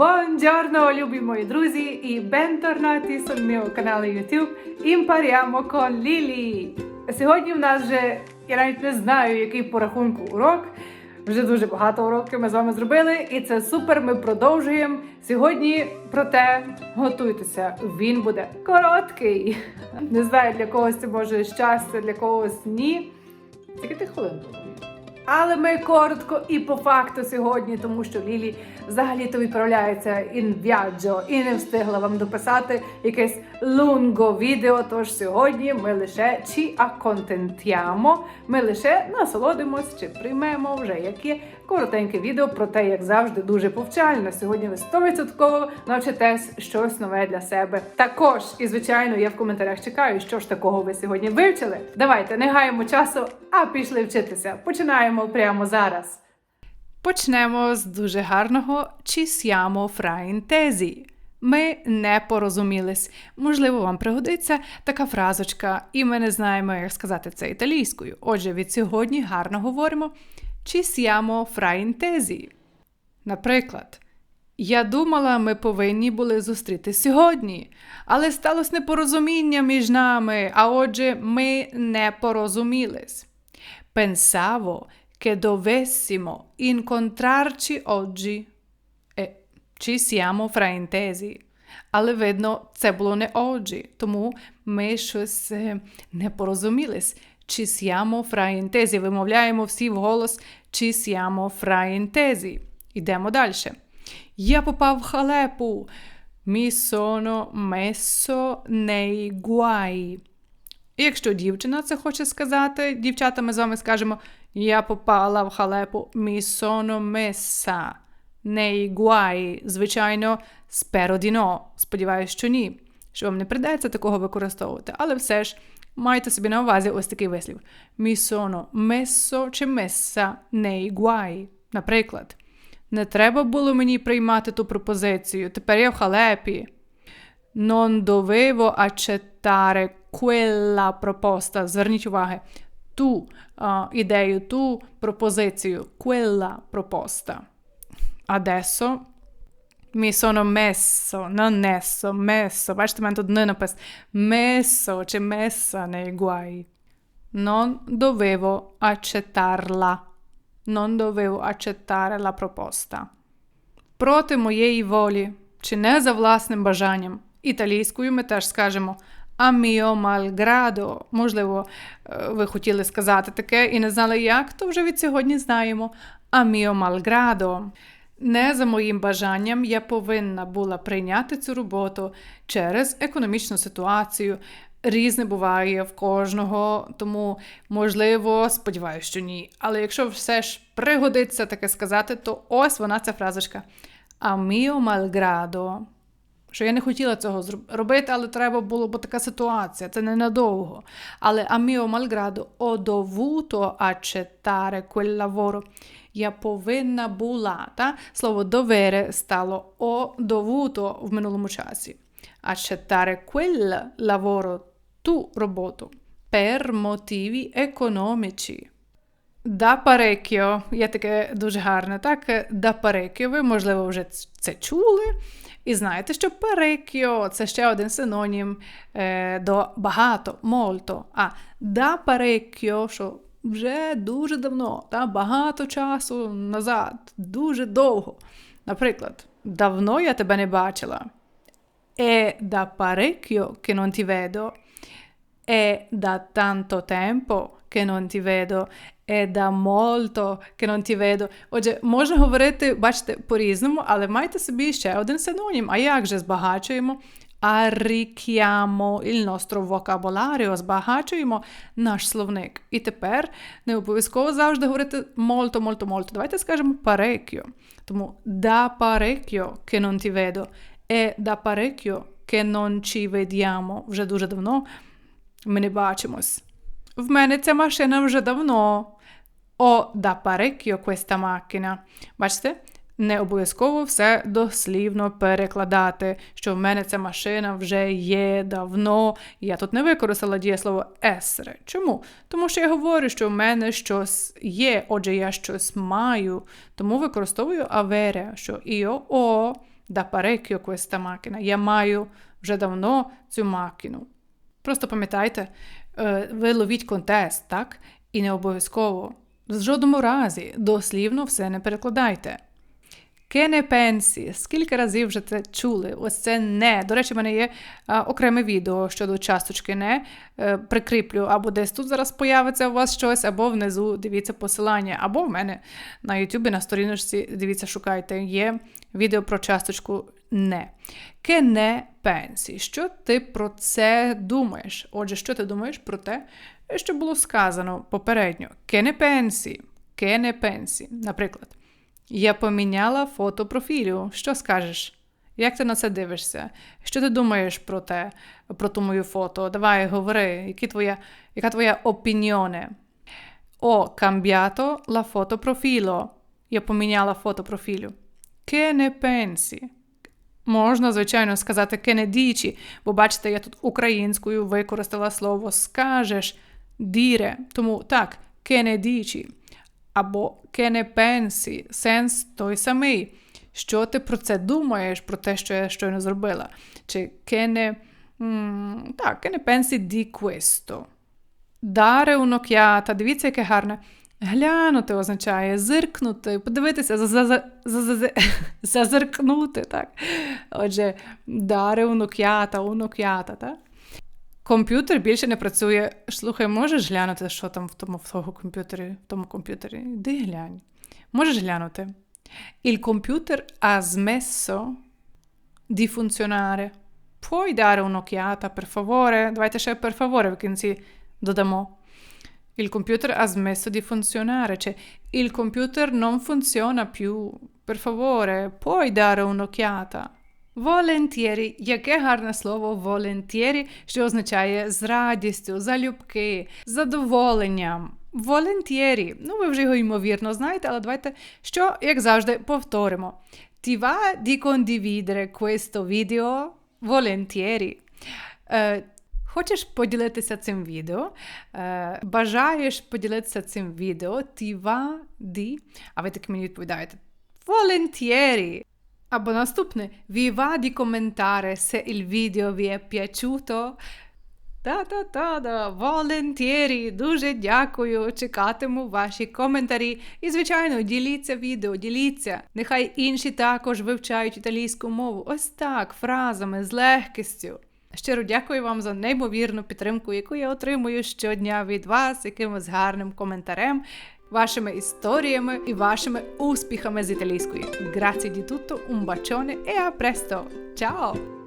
Buongiorno, любі мої друзі, і bentornati sul mio каналі YouTube Impariamo con Lily. Сьогодні в нас вже, я навіть не знаю, який по рахунку урок. Вже дуже багато уроків ми з вами зробили, і це супер. Ми продовжуємо. Сьогодні проте готуйтеся, він буде короткий. Не знаю, для когось це може щастя, для когось ні. Скільки ти хвилин? Але ми коротко і по факту сьогодні, тому що Лілі взагалі-то відправляється in viaggio і не встигла вам дописати якесь лунго відео. Тож сьогодні ми лише чи аконтентіамо, ми лише насолодимось чи приймемо вже яке коротеньке відео про те, як завжди, дуже повчально. Сьогодні ви 100% навчитесь щось нове для себе. Також, і звичайно, я в коментарях чекаю, що ж такого ви сьогодні вивчили. Давайте не гаємо часу, а пішли вчитися. Починаємо прямо зараз. Почнемо з дуже гарного «Ci siamo fraintesi». Ми не порозумілись. Можливо, вам пригодиться така фразочка, і ми не знаємо, як сказати це італійською. Отже, від сьогодні гарно говоримо «Ci siamo fraintesi». Наприклад, я думала, ми повинні були зустрітись сьогодні, але сталося непорозуміння між нами, а отже, ми не порозумілись. Pensavo che dovessimo incontrarci oggi. E ci siamo fraintesi. Але видно, це було не oggi, тому ми щось не порозумілись. Ci siamo fraintesi. Вимовляємо всі вголос Ci siamo fraintesi. Йдемо далі. Я попав в халепу. Mi sono messo nei guai. Якщо дівчина це хоче сказати, дівчата, ми з вами скажемо Я попала в халепу mi sono messa nei guai. Звичайно, spero di. Сподіваюсь, що ні. Що вам не придеться такого використовувати, але все ж майте собі на увазі ось такий вислів. Mi sono messo чи messa nei guai. Наприклад, не треба було мені приймати ту пропозицію. Тепер я в халепі. Non dovevo accettare quella proposta. Зверніть уваги, ту а, ідею, ту пропозицію, quella proposta. Adesso mi sono messo, non messo, messo. Бачите, в мене тут не напис. Messo чи messa nei guai. Non dovevo accettarla. Non dovevo accettare la proposta. Проти моєї волі, чи не за власним бажанням. Італійською ми теж скажемо a mio malgrado. Можливо, е, ви хотіли сказати таке і не знали як, то вже від сьогодні знаємо. A mio malgrado. Не за моїм бажанням я повинна була прийняти цю роботу через економічну ситуацію. Різне буває в кожного, тому, можливо, сподіваюся, що ні. Але якщо все ж пригодиться таке сказати, то ось вона ця фразочка. Mio malgrado. Що я не хотіла цього робити, але треба було, бо така ситуація, це ненадовго. Але a mio malgrado ho quel lavoro. Я повинна була. Та? Слово довере стало о в минулому часі. Accettare quel lavoro, ту роботу. Per motivi economici. Да parecchio. Є таке дуже гарне, так? Да parecchio. Ви, можливо, вже це чули. І знаєте, що parecchio – це ще один синонім е, до багато, молто. А да parecchio, що вже дуже давно, та, багато часу назад, дуже довго. Наприклад, давно я тебе не бачила. È da parecchio che non ti vedo. È da tanto tempo che non ti vedo. Che non ti vedo. Отже, можна говорити, бачите, по-різному, але майте собі ще один синонім. А як же збагачуємо? Arricchiamo il nostro vocabolario, збагачуємо наш словник. І тепер не обов'язково завжди говорити molto, molto, molto. Давайте скажемо parecchio. Тому da parecchio che non ti vedo. È da parecchio che non ci vediamo. Вже дуже давно ми не бачимось. В мене ця машина вже давно. Ho da parecchio questa macchina. Бачите? Не обов'язково все дослівно перекладати, що в мене ця машина вже є давно. Я тут не використала дієслово essere. Чому? Тому що я говорю, що в мене щось є, отже, я щось маю. Тому використовую avere, що io ho Da parecchio questa macchina. Я маю вже давно цю макіну. Просто пам'ятайте, е, ви ловіть контест, так? І не обов'язково. В жодному разі дослівно все не перекладайте. Ne pensi? Скільки разів вже це чули? Ось це не. До речі, в мене є а, окреме відео щодо часточки не. Е, прикріплю або десь тут зараз появиться у вас щось, або внизу дивіться посилання, або в мене на Ютубі на сторіночці, дивіться, шукайте, є відео про часточку не. Che ne pensi? Що ти про це думаєш? Отже, що ти думаєш про те, що було сказано попередньо? Che ne pensi? Che ne pensi? Наприклад. Я поміняла фото профілю. Що скажеш? Як ти на це дивишся? Що ти думаєш про те, про ту мою фото? Давай, говори, які твоя, яка твоя опініоне? Ho cambiato la foto profilo. Я поміняла фото профілю. Che ne pensi? Можна, звичайно, сказати ne бо бачите, я тут українською використала слово скажеш, dire. Тому так, ne або «che ne pensi» – сенс той самий. Що ти про це думаєш, про те, що я щойно зробила? Чи «che ne, м, так, «che ne pensi di questo?» Dare un'occhiata. Дивіться, яке гарне. Глянути означає зиркнути, подивитися, зазиркнути. так? Отже, dare un'occhiata, un'occhiata, так? Комп'ютер більше не працює. Слухай, можеш глянути, що там в тому в того комп'ютері, в тому комп'ютері? Іди глянь. Можеш глянути. Il computer ha smesso di funzionare. Puoi dare un'occhiata, per favore? Давайте ще per favore в кінці додамо. Il computer ha smesso di funzionare. Cioè, il computer non funziona più. Per favore, puoi dare un'occhiata? Волентєрі. Яке гарне слово волентєрі, що означає з радістю, залюбки, задоволенням. Волентєрі. Ну, ви вже його ймовірно знаєте, але давайте, що, як завжди, повторимо. Ti va di condividere questo video? Volentieri. Хочеш поділитися цим відео? Е, Бажаєш поділитися цим відео? Va di... А ви таки мені відповідаєте. Volentieri. Або наступне, vi va di commentare se il video vi è piaciuto? Та-та-та, волонтєрі, дуже дякую. Чекатиму ваші коментарі. І, звичайно, діліться відео, діліться. Нехай інші також вивчають італійську мову. Ось так, фразами, з легкістю. Щиро дякую вам за неймовірну підтримку, яку я отримую щодня від вас, якимось гарним коментарем вашими історіями і вашими успіхами з італійської. Grazie di tutto, un bacione e a presto! Ciao!